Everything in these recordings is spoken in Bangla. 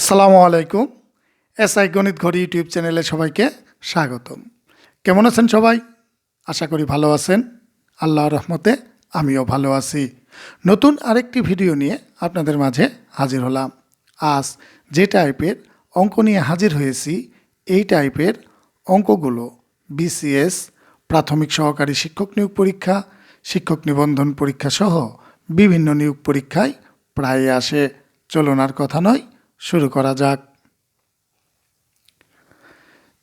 আসসালামু আলাইকুম। এস আই গণিত ঘড়ি ইউটিউব চ্যানেলে সবাইকে স্বাগতম। কেমন আছেন সবাই? আশা করি ভালো আছেন। আল্লাহর রহমতে আমিও ভালো আছি। নতুন আরেকটি ভিডিও নিয়ে আপনাদের মাঝে হাজির হলাম। আজ যে টাইপের অঙ্ক নিয়ে হাজির হয়েছি, এই টাইপের অঙ্কগুলো বিসিএস, প্রাথমিক সহকারী শিক্ষক নিয়োগ পরীক্ষা, শিক্ষক নিবন্ধন পরীক্ষা সহ বিভিন্ন নিয়োগ পরীক্ষায় প্রায় আসে। চলনার কথা নয় শুরু করা যাক।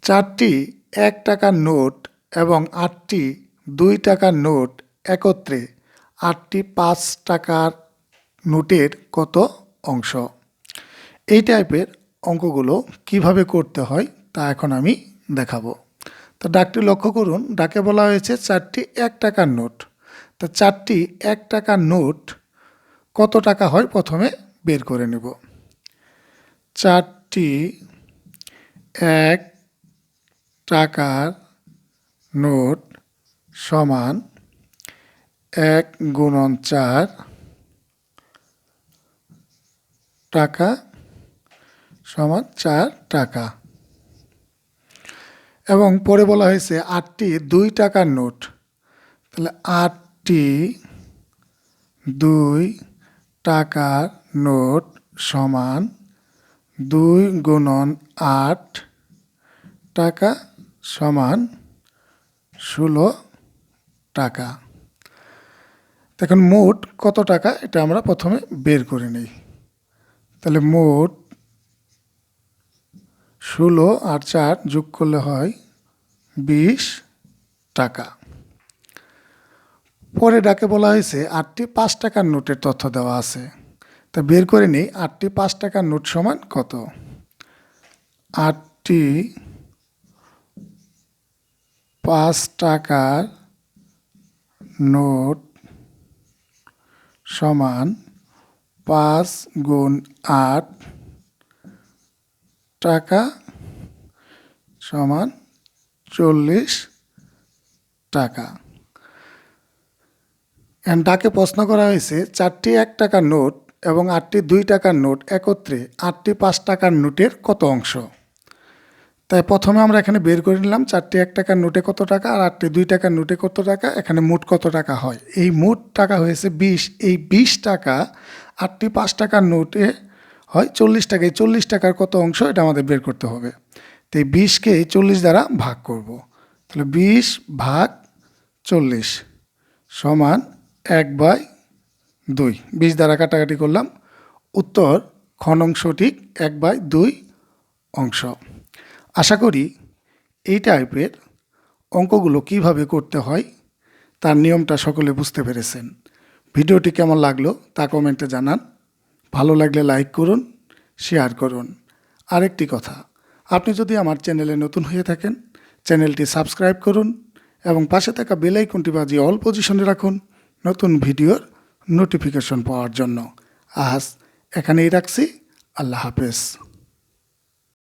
চারটি এক টাকার নোট এবং আটটি দুই টাকার নোট একত্রে আটটি পাঁচ টাকার নোটের কত অংশ? এই টাইপের অঙ্কগুলো কীভাবে করতে হয় তা এখন আমি দেখাবো। তো ডাকটি লক্ষ্য করুন, ডাকে বলা হয়েছে চারটি এক টাকার নোট। তা চারটি এক টাকার নোট কত টাকা হয়? প্রথমে বের করে নেব। চারটি এক টাকার নোট সমান এক গুণন চার টাকা সমান চার টাকা। এবং পরে বলা হয়েছে আটটি দুই টাকার নোট। তাহলে আটটি দুই টাকার নোট সমান দুই গুণন আট টাকা সমান ষোলো টাকা। দেখুন, মোট কত টাকা? এটা আমরা প্রথমে বের করে নিই। তাহলে মোট ষোলো আর চার যোগ করলে হয় বিশ টাকা। পরে ডাকে বলা হয়েছে, আটটি পাঁচ টাকার নোটের তথ্য দেওয়া আছে। তা বের করে নিই, আটটি পাঁচ টাকার নোট সমান কত? আটটি পাঁচ টাকার নোট সমান পাঁচ গুণ আট টাকা সমান চল্লিশ টাকা। ডাকে প্রশ্ন করা হয়েছে, চারটি এক টাকার নোট এবং আটটি দুই টাকার নোট একত্রে আটটি পাঁচ টাকার নোটের কত অংশ? তাই প্রথমে আমরা এখানে বের করে নিলাম চারটি এক টাকার নোটে কত টাকা আর আটটি দুই টাকার নোটে কত টাকা, এখানে মোট কত টাকা হয়? এই মোট টাকা হয়েছে বিশ, এই বিশ টাকা আটটি পাঁচ টাকার নোটে হয় চল্লিশ টাকা, এই চল্লিশ টাকার কত অংশ এটা আমাদের বের করতে হবে। তো এই বিশকে চল্লিশ দ্বারা ভাগ করব। তাহলে বিশ ভাগ চল্লিশ সমান এক বাই দুই। বিশ দ্বারা কাটাকাটি করলাম। উত্তর খন অংশ ঠিক এক বাই দুই অংশ। আশা করি এই টাইপের অঙ্কগুলো কীভাবে করতে হয় তার নিয়মটা সকলে বুঝতে পেরেছেন। ভিডিওটি কেমন লাগল তা কমেন্টে জানান। ভালো লাগলে লাইক করুন, শেয়ার করুন। আরেকটি কথা, আপনি যদি আমার চ্যানেলে নতুন হয়ে থাকেন, চ্যানেলটি সাবস্ক্রাইব করুন এবং পাশে থাকা বেল আইকনটি বাজিয়ে অল পজিশনে রাখুন। নতুন ভিডিওর নোটিফিকেশন পাওয়ার জন্য। আজ এখানেই রাখছি। আল্লাহ হাফেজ।